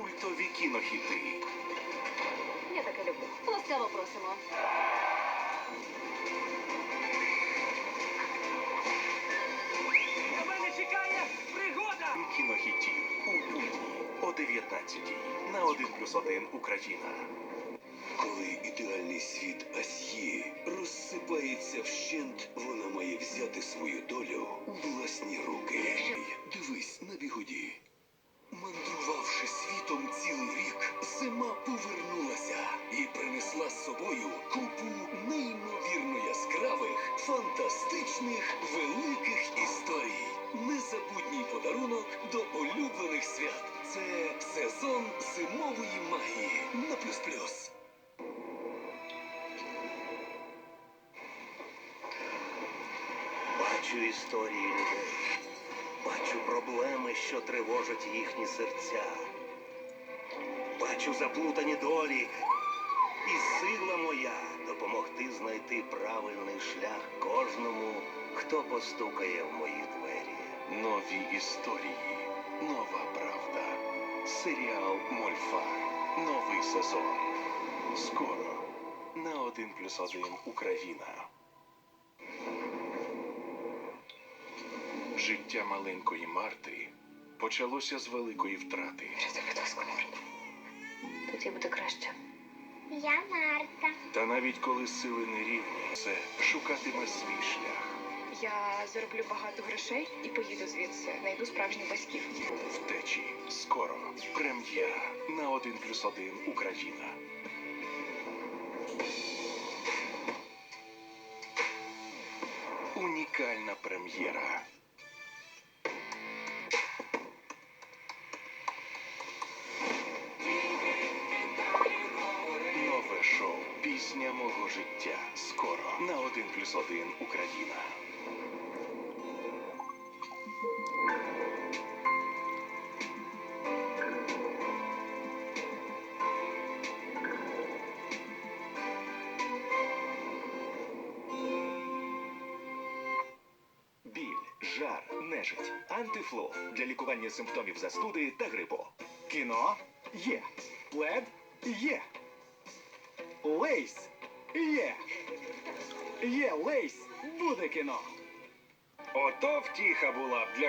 Культові кінохіти. Я таке люблю. Ласкаво просимо. На мене чекає пригода! Кінохітів у будні о 19 на 1 плюс 1 Україна. Коли ідеальний світ Асьє розсипається вщент, вона має взяти свою долю у власні зимової магії на плюс плюс. Бачу історії людей, бачу проблеми, що тривожать їхні серця. Бачу заплутані долі, і сила моя допомогти знайти правильний шлях кожному, хто постукає в мої двері. Нові історії. Нова правда. Серіал Мольфар. Новий сезон. Скоро на 1 плюс 1 Україна. Життя маленької Марти почалося з великої втрати. Їй буде краще. Я Марта. Та навіть коли сили не рівні, це шукатиме свій шлях. Я зароблю багато грошей і поїду звідси. Найду справжніх батьків. Втечі. Скоро. Прем'єра на один плюс 1 Україна. Унікальна прем'єра. Пісня мого життя. Скоро на 1 плюс 1 Україна. Біль, жар, нежить, антифлу для лікування симптомів застуди та грипу. Кіно є. Плед є. Лейс є. Є лейс. Буде кіно. Ото втіха була б для